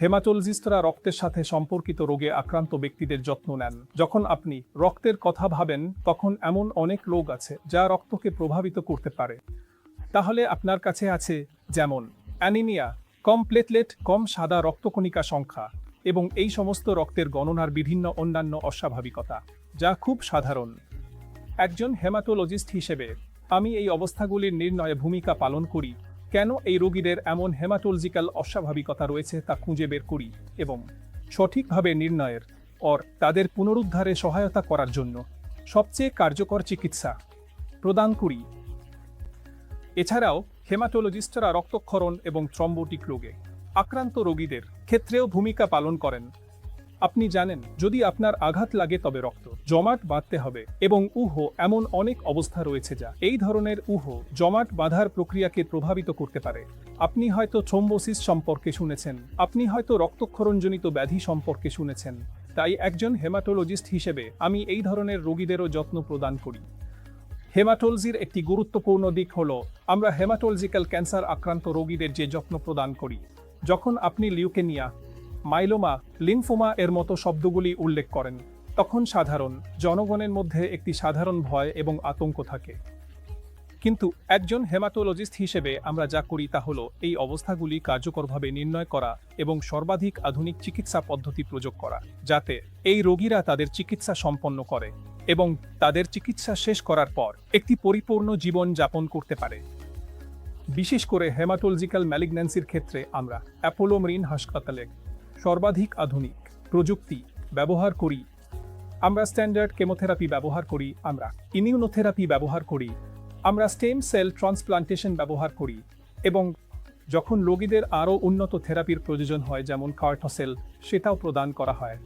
হেমাটোলজিস্টরা রক্তের সাথে সম্পর্কিত রোগে আক্রান্ত ব্যক্তিদের যত্ন নেন। যখন আপনি রক্তের কথা ভাবেন, তখন এমন অনেক রোগ আছে যা রক্তকে প্রভাবিত করতে পারে। তাহলে আপনার কাছে আছে যেমন অ্যানিমিয়া, কম প্লেটলেট, কম সাদা রক্তকণিকা সংখ্যা এবং এই সমস্ত রক্তের গণনার বিভিন্ন অন্যান্য অস্বাভাবিকতা, যা খুব সাধারণ। একজন হেমাটোলজিস্ট হিসেবে, আমি এই অবস্থাগুলির নির্ণয়ে ভূমিকা পালন করি। কেন এই রোগীদের এমন হেমাটোলজিক্যাল অস্বাভাবিকতা রয়েছে তা খুঁজে বের করি এবং সঠিকভাবে নির্ণয়ের অর তাদের পুনরুদ্ধারে সহায়তা করার জন্য সবচেয়ে কার্যকর চিকিৎসা প্রদান করি। এছাড়াও হেমাটোলজিস্টরা রক্তক্ষরণ এবং থ্রম্বোটিক রোগে আক্রান্ত রোগীদের ক্ষেত্রেও ভূমিকা পালন করেন। আপনি জানেন, যদি আপনার আঘাত লাগে তবে রক্ত, জমাট বাঁধতে হবে এবং উহ, এমন অনেক অবস্থা রয়েছে যা এই ধরনের উহ, জমাট বাঁধার প্রক্রিয়াকে প্রভাবিত করতে পারে। আপনি হয়তো থ্রোম্বোসিস সম্পর্কে শুনেছেন, আপনি হয়তো রক্তক্ষরণজনিত ব্যাধি সম্পর্কে শুনেছেন। তাই একজন হেমাটোলজিস্ট হিসেবে আমি এই ধরনের রোগীদেরও যত্ন প্রদান করি। হেমাটোলজির একটি গুরুত্বপূর্ণ দিক হল, আমরা হেমাটোলজিক্যাল ক্যান্সার আক্রান্ত রোগীদের যে যত্ন প্রদান করি। যখন আপনি লিউকেনিয়া মাইলোমা লিম্ফোমা এর মতো শব্দগুলি উল্লেখ করেন। তখন সাধারণ, জনগণের মধ্যে একটি সাধারণ ভয় এবং আতঙ্ক থাকে। কিন্তু একজন হেমাটোলজিস্ট হিসেবে আমরা যা করি তা হল এই অবস্থাগুলি কার্যকরভাবে নির্ণয় করা এবং সর্বাধিক আধুনিক চিকিৎসা পদ্ধতি প্রয়োগ করা, যাতে এই রোগীরা তাদের চিকিৎসা সম্পন্ন করে এবং তাদের চিকিৎসা শেষ করার পর একটি পরিপূর্ণ জীবন যাপন করতে পারে। বিশেষ করে হেমাটোলজিক্যাল ম্যালিগন্যান্সির ক্ষেত্রে আমরা অ্যাপোলো মরিন হাসপাতালে সর্বাধিক আধুনিক প্রযুক্তি ব্যবহার করি। আমরা স্ট্যান্ডার্ড কেমোথেরাপি ব্যবহার করি, আমরা ইমিউনোথেরাপি ব্যবহার করি, আমরা স্টেম সেল ট্রান্সপ্লান্টেশন ব্যবহার করি এবং যখন রোগীদের আরও উন্নত থেরাপির প্রয়োজন হয়, যেমন কার্টোসেল সেটাও প্রদান করা হয়।